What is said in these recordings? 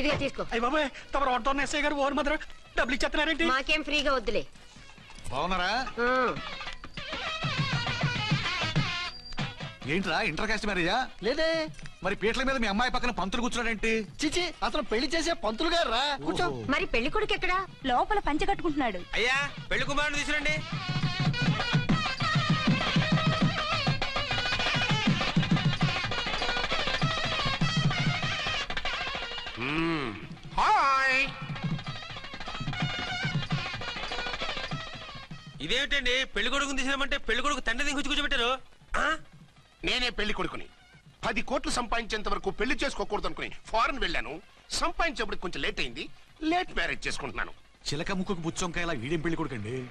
ఇదిగా తీసుకో. అయ్యి బాబాయ్ తమరు ఆటో ఎస్ఐ గారు ఓన్ మాత్రం డబ్బులు ఇచ్చేస్తున్నారేంటి? మాకేం ఫ్రీగా వద్దులే. బాగున్నారా? ఏంట్రా ఇంటర్ కాస్ట్ మ్యారేజా లేదే మరి పీటల మీద మీ అమ్మాయి పక్కన పంతులు కూర్చున్నాడేంటి? చిచి అతను పెళ్ళి చేసే పంతులు గారు రా. కూర్చో. మరి పెళ్ళి కొడుకు ఎక్కడా? లోపల పంచె కట్టుకుంటున్నాడు. అయ్యా పెళ్ళి కుమారుని తీసుకురండి. ఇదేమిటండి? పెళ్ళి కొడుకుని తీసినామంటే పెళ్ళి కొడుకు తండ్రి దించి కూర్చోబెట్టారు? ఆ? నేనే పెళ్ళి కొడుకుని. పది కోట్లు సంపాదించేంత వరకు పెళ్ళి చేసుకోకూడదు అనుకుని ఫారెన్ వెళ్ళాను. సంపాదించేప్పుడు కొంచెం లేట్ అయింది. లేట్ మ్యారేజ్ చేసుకుంటున్నాను. చిలక ముక్కుకు బుచ్చొంకాయలా వీడేం పెళ్ళి కొడుకండి?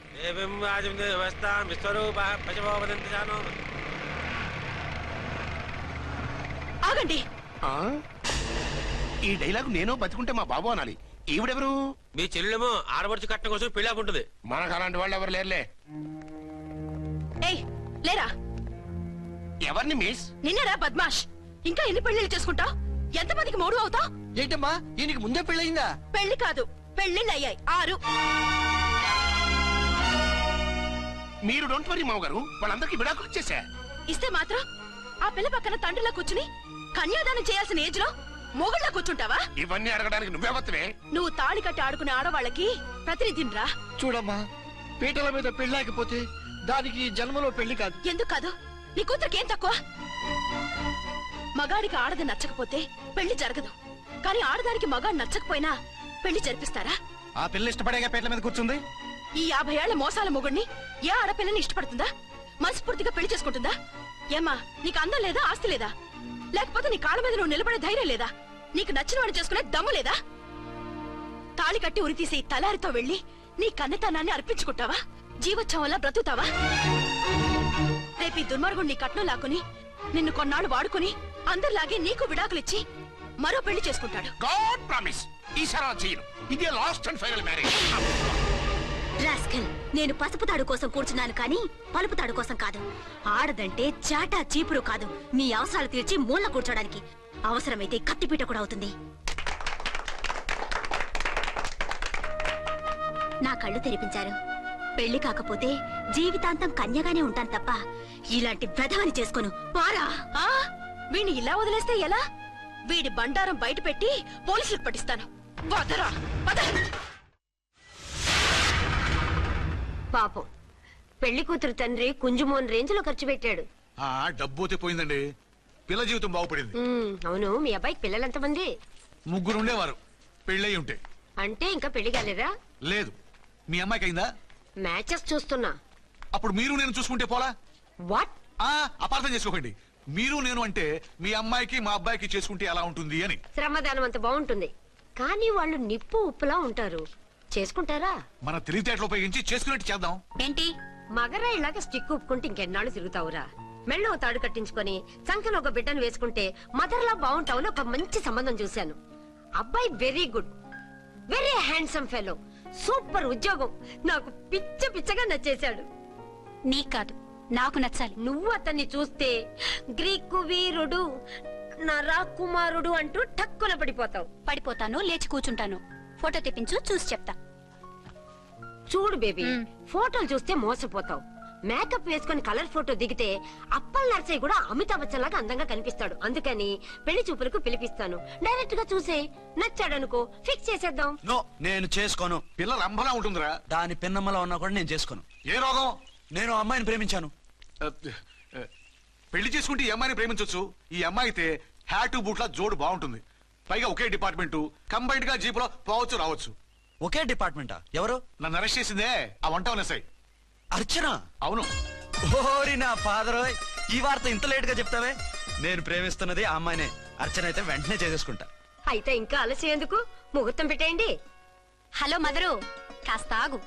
ఆగండి. ఆ? ఈ డైలాగ్ నేను బతికుంటే మా బాబు అనాలి. ఈవిడెవరు? మీ చెల్లెమో ఆడబడుచు కట్టడం కోసం పెళ్ళి ఆపుంటుంది మనకు అలాంటి వాళ్ళు ఎవరు లేరులే. ఏయ్ లేరా? ఎవరిని మిస్? నిన్నరా బద్మాష్? ఇంకా ఎన్ని పెళ్ళిళ్ళు చేసుకుంటావు? ఎంతమందికి మూడు అవుతావు? ఏంటమ్మా ఈయనకి ముందే పెళ్ళయిందా? పెళ్ళి కాదు పెళ్ళిళ్ళు అయ్యాయి ఆరు. మీరు డోంట్ వరీ మావ గారు వాళ్ళందరికీ విడాకులు ఇచ్చేసా. ఇస్తే మాత్రం ఆ పిల్ల పక్కన తండ్రిలా కూర్చుని కన్యాదానం చేయాల్సిన ఏజ్లో మొగుళ్ళ కూర్చుంటావా? ఇవన్నీ అడగడానికి నువ్వే వత్తవే. నువ్వు తాళి కట్టి ఆడుకునే ఆడవాళ్ళకి ప్రతినిధినిరా. చూడమ్మా పీటల మీద పెళ్ళాకపోతే దానికి ఈ జన్మలో పెళ్ళి కాదు. ఎందుకు కాదు? నీ కూతురికేం తక్కువ? మగాడికి ఆడది నచ్చకపోతే పెళ్ళి జరగదు. కానీ ఆడదానికి మగాడు నచ్చకపోయినా పెళ్ళి జరిపిస్తారా? ఆ పిల్ల ఇష్టపడేగా పీటల మీద కూర్చుంది? ఈ యాభై ఏళ్ళ మోసాల మొగుడిని ఏ ఆడపిల్లని ఇష్టపడుతుందా? మనస్ఫూర్తిగా పెళ్ళి చేసుకుంటుందా? ఏమ్మా నీకు అందం లేదా ఆస్తి లేదా? లేకపోతే నీ కాళ్ళ మీద నువ్వు నిలబడే ధైర్యం లేదా? నీకు నచ్చిన వాడిని చేసుకునే దమ్ము లేదా? తాళి కట్టి ఉరితీసే ఈ తలారితో వెళ్ళి నీ కన్నతనాన్ని అర్పించుకుంటావా? జీవోత్సవంలా బ్రతుకుతావా? రేపు ఈ దుర్మార్గుడు నీ కట్నం లాక్కుని నిన్ను కొన్నాళ్ళు వాడుకుని అందరిలాగే నీకు విడాకులిచ్చి మరో పెళ్ళి చేసుకుంటాడు. God promise. ఈసారి అలా చేయను. ఇదే last and final marriage. Rascal నేను పసుపు తాడు కోసం కూర్చున్నాను కానీ పలుపు తాడు కోసం కాదు. ఆడదంటే చాటా చీపురు కాదు. నీ అవసరాలు తీర్చి మూల కూర్చోడానికి అవసరమైతే కత్తిపీట కూడా అవుతుంది. నా కళ్ళు తెరిపించారు. పెళ్ళి కాకపోతే జీవితాంతం కన్యగానే ఉంటాను తప్ప ఇలాంటి బ్రధవని చేసుకోను. పారా! ఆ? ఇలా వదిలేస్తే ఎలా? వీడి బండారం బయట పెట్టి పోలీసులకు పట్టిస్తాను. వదరా! వదరా! పాపం. పెళ్ళి కూతురు తండ్రి కుంజుమోన్ రేంజ్లో ఖర్చు పెట్టాడు. ఆ డబ్బు పోయిందండి. పిల్ల జీవితం బాగుపడింది. అవును మీ అబ్బాయికి పిల్లలు ఎంతమంది? ముగ్గురు ఉండేవారు. పెళ్ళయి ఉంటే. అంటే ఇంకా పెళ్ళి కాలేదా? లేదు. మీ అమ్మాయికి అయిందా? మ్యాచెస్ చూస్తున్నా. అప్పుడు మీరు నేను చూసుకుంటే పోలా? వాట్? ఆ అపార్థం చేసుకోకండి. మీరు నేను అంటే మీ అమ్మాయికి మా అబ్బాయికి చేసుకుంటే ఎలా ఉంటుంది అని. శ్రమదానం అంత బాగుంటుంది. కానీ వాళ్ళు నిప్పు ఉప్పులా ఉంటారు. చేసుకుంటారా? మన తెలివితేటలు ఉపయోగించి చేసుకున్నట్టు చేద్దాం. ఏంటి? మగరా ఇలాగ స్టిక్ ఉప్పుకుంటే ఇంకెన్నాళ్ళు తిరుగుతావురా. మెళ్ళో తాడు కట్టించుకొని సంఖ్యలో ఒక బిడ్డను వేసుకుంటే మదర్లా బాగుంటావు ఒక మంచి సంబంధం చూశాను. అబ్బాయి very good very handsome fellow super ఉద్యోగం. నాకు పిచ్చ పిచ్చగా నచ్చేశాడు. నీకు కాదు నాకు నచ్చాలి. నువ్వు అతన్ని చూస్తే గ్రీకు వీరుడు నరాకుమారుడు అంటూ టక్కున పడిపోతావు. పడిపోతాను లేచి కూర్చుంటాను. ఫోటో తెప్పించు చూసి చెప్తా. చూడు బేబీ ఫోటోలు చూస్తే మోసపోతావు. మేకప్ వేసుకొని కలర్ ఫోటో దిగితే అప్పల్ నర్సయ్య కూడా అమితాబ్ బచ్చన్ లాగా అందంగా కనిపిస్తాడు. అందుకని పెళ్ళి చూపులకు పిలిపిస్తాను. డైరెక్ట్గా చూసే నచ్చాడనుకో ఫిక్స్ చేసేద్దాం. నో నేను చేసుకోను. పిల్ల రంభలా ఉంటుందిరా. దాని పిన్నమ్మలో ఉన్నా కూడా నేను చేసుకోను. ఏ రోగం? నేను ఆ అమ్మాయిని ప్రేమించాను. పెళ్ళి చేసుకుంటే ఈ అమ్మాయిని ప్రేమించొచ్చు. ఈ అమ్మాయి అయితే హ్యాటు బూట్ల జోడు బాగుంటుంది. పైగా ఒకే డిపార్ట్మెంట్. కంబైన్డ్గా జీపులో పోవచ్చు రావచ్చు. ఒకే డిపార్ట్మెంటా? ఎవరు? నన్ను అరెస్ట్ చేసిందే ఆ వంట ఎస్ఐ. అర్చన? అవును. ఓరి నా ఫాదర్ ఈ వార్త ఇంత లేట్గా చెప్తావే? నేను ప్రేమిస్తున్నది ఆ అమ్మాయినే. అర్చన అయితే వెంటనే చేసేసుకుంటా. అయితే ఇంకా ఆలస్యం ఎందుకు? ముహూర్తం పెట్టేయండి. Hello mother. కాస్త ఆగు.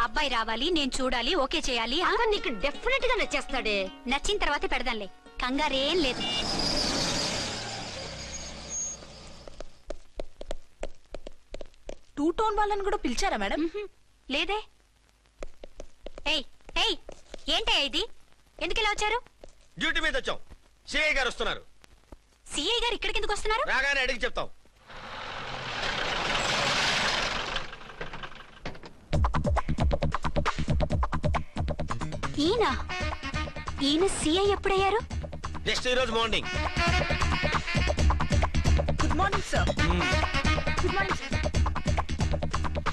అబ్బాయి రావాలి నేను చూడాలి ఓకే చేయాలి ఆ? అతను నీకు డెఫినెట్గా నచ్చేస్తాడే. నచ్చిన తర్వాతే పెడదాంలే. కంగారేం లేదు. టూ టోన్ వాళ్ళని కూడా పిలిచారా మేడం? లేదే. ఏంటి ఏయ్ ఎందుకు ఇలా వచ్చారు? డ్యూటీ మీద వచ్చాం. సిఐ గారు వస్తున్నారు. సిఐ గారు ఇక్కడికి ఎందుకు వస్తున్నారు? రాగానే అడిగి చెప్తాం. ఈయన? ఈయన సిఐ ఎప్పుడయ్యారు? జస్ట్ ఈ రోజు morning. Good morning sir good morning sir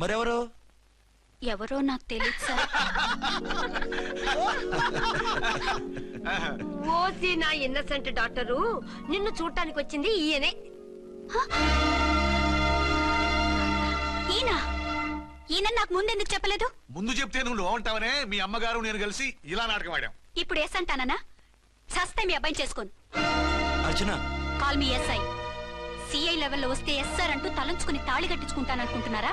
మరెవరు? ఎవరో నాకు తెలియదు సార్. ఓసి నా ఇన్నసెంట్ డాక్టరు. నిన్ను చూడటానికి వచ్చింది ఈయనే. ఈయన? ఈయన నాకు ముందెందుకు చెప్పలేదు? ముందు చెప్తే నువ్వు బాగుంటావనే మీ అమ్మగారు నేను కలిసి ఇలా నాటకం ఆడాం. ఇప్పుడు ఎస్ అంటానా సస్తే మీ అబ్బాయిని చేసుకోను. అర్చన. కాల్ మీ ఎస్ఐ సిఐ లెవెల్లో వస్తే ఎస్ఆర్ అంటూ తలంచుకుని తాళి కట్టించుకుంటాననుకుంటున్నారా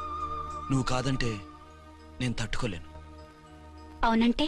నువ్వు కాదంటే నేను తట్టుకోలేను. అవునంటే?